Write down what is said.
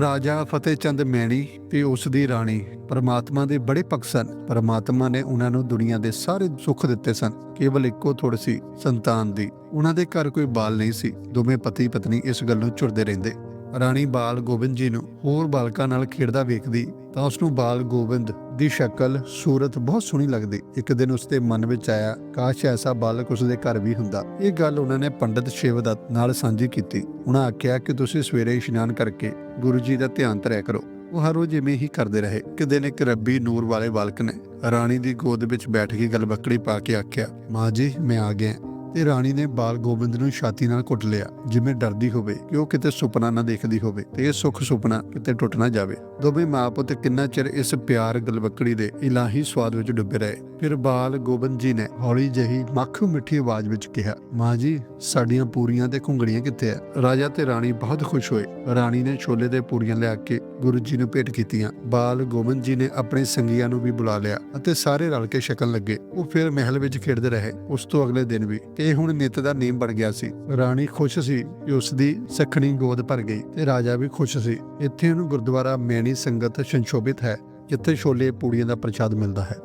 ਰਾਜਾ ਫਤਿਹ ਚੰਦ ਮੈਣੀ ਤੇ ਉਸ ਦੀ ਰਾਣੀ ਪਰਮਾਤਮਾ ਦੇ ਬੜੇ ਭਗਤ ਸਨ। ਪਰਮਾਤਮਾ ਨੇ ਉਹਨਾਂ ਨੂੰ ਦੁਨੀਆ ਦੇ ਸਾਰੇ ਸੁੱਖ ਦਿੱਤੇ ਸਨ। ਕੇਵਲ ਇੱਕੋ ਥੋੜ ਸੀ, ਸੰਤਾਨ ਦੀ। ਉਹਨਾਂ ਦੇ ਘਰ ਕੋਈ ਬਾਲ ਨਹੀਂ ਸੀ। ਦੋਵੇਂ ਪਤੀ ਪਤਨੀ ਇਸ ਗੱਲ ਨੂੰ ਝੁਰਦੇ ਰਹਿੰਦੇ। ਰਾਣੀ ਬਾਲ ਗੋਬਿੰਦ ਜੀ ਨੂੰ ਹੋਰ ਬਾਲਕਾਂ ਨਾਲ ਖੇਡਦਾ ਵੇਖਦੀ, ਤਾਂ ਉਸ ਨੂੰ ਬਾਲ ਗੋਬਿੰਦ ਦੀ ਸ਼ਕਲ, ਸੂਰਤ ਬਹੁਤ ਸੋਹਣੀ ਲੱਗਦੀ। ਇੱਕ ਦਿਨ ਉਸ ਦੇ ਮਨ ਵਿੱਚ ਆਇਆ, ਕਾਸ਼ ਐਸਾ ਬਾਲਕ ਉਸ ਦੇ ਘਰ ਵੀ ਹੁੰਦਾ। ਇਹ ਗੱਲ ਉਹਨਾਂ ਨੇ ਪੰਡਤ ਸ਼ਿਵਦੱਤ ਨਾਲ ਸਾਂਝੀ ਕੀਤੀ। ਉਹਨਾਂ ਆਖਿਆ ਕਿ ਤੁਸੀਂ ਸਵੇਰੇ ਇਸ਼ਨਾਨ ਕਰਕੇ ਗੁਰੂ ਜੀ ਦਾ ਧਿਆਨ ਧਰਿਆ ਕਰੋ। ਉਹ ਹਰ ਰੋਜ਼ ਇਵੇਂ ਹੀ ਕਰਦੇ ਰਹੇ। ਇੱਕ ਦਿਨ ਇੱਕ ਰੱਬੀ ਨੂਰ ਵਾਲੇ ਬਾਲਕ ਨੇ ਰਾਣੀ ਦੀ ਗੋਦ ਵਿੱਚ ਬੈਠ ਕੇ ਗਲਬੱਕੜੀ ਪਾ ਕੇ ਆਖਿਆ, ਮਾਂ ਜੀ, ਮੈਂ ਆ ਗਿਆ। ਤੇ ਰਾਣੀ ਨੇ ਬਾਲ ਗੋਬਿੰਦ ਨੂੰ ਛਾਤੀ ਨਾਲ ਕੁੱਟ ਲਿਆ, ਜਿਵੇਂ ਡਰਦੀ ਹੋਵੇ ਕਿ ਉਹ ਕਿਤੇ ਸੁਪਨਾ ਨਾ ਦੇਖਦੀ ਹੋਵੇ ਤੇ ਇਹ ਸੁੱਖ ਸੁਪਨਾ ਕਿਤੇ ਟੁੱਟ ਨਾ ਜਾਵੇ। ਦੋਵੇਂ ਮਾਂ ਪੁੱਤ ਕਿੰਨਾ ਚਿਰ ਇਸ ਪਿਆਰ ਗਲਬੱਕੜੀ ਦੇ ਇਲਾਹੀ ਸਵਾਦ ਵਿੱਚ ਡੁੱਬੇ ਰਹੇ। ਫਿਰ ਬਾਲ ਗੋਬਿੰਦ ਜੀ ਨੇ ਹੌਲੀ ਜਿਹੀ ਮੱਖੂ ਮਿੱਠੀ ਆਵਾਜ਼ ਵਿੱਚ ਕਿਹਾ, ਮਾਂ ਜੀ, ਸਾਡੀਆਂ ਪੂਰੀਆਂ ਤੇ ਘੁੰਗੜੀਆਂ ਕਿੱਥੇ ਆ? ਰਾਜਾ ਤੇ ਰਾਣੀ ਬਹੁਤ ਖੁਸ਼ ਹੋਏ। ਰਾਣੀ ਨੇ ਛੋਲੇ ਦੇ ਪੂਰੀਆਂ ਲਿਆ ਕੇ ਗੁਰੂ ਜੀ ਨੂੰ ਭੇਟ ਕੀਤੀਆਂ। ਬਾਲ ਗੋਬਿੰਦ ਜੀ ਨੇ ਆਪਣੇ ਸੰਗੀਆਂ ਨੂੰ ਵੀ ਬੁਲਾ ਲਿਆ ਅਤੇ ਸਾਰੇ ਰਲ ਕੇ ਛਕਣ ਲੱਗੇ। ਉਹ ਫਿਰ ਮਹਿਲ ਵਿੱਚ ਖੇਡਦੇ ਰਹੇ। ਉਸ ਤੋਂ ਅਗਲੇ ਦਿਨ ਵੀ ਇਹ ਹੁਣ ਨਿੱਤ ਦਾ ਨੇਮ ਬਣ ਗਿਆ ਸੀ। ਰਾਣੀ ਖੁਸ਼ ਸੀ ਕਿ ਉਸ ਦੀ ਸਖਣੀ ਗੋਦ ਭਰ ਗਈ ਤੇ ਰਾਜਾ ਵੀ ਖੁਸ਼ ਸੀ। ਇੱਥੇ ਹੁਣ ਗੁਰਦੁਆਰਾ ਮੈਣੀ ਸੰਗਤ ਸੰਸ਼ੋਭਿਤ ਹੈ, ਜਿੱਥੇ ਛੋਲੇ ਪੂੜੀਆਂ ਦਾ ਪ੍ਰਸ਼ਾਦ ਮਿਲਦਾ ਹੈ।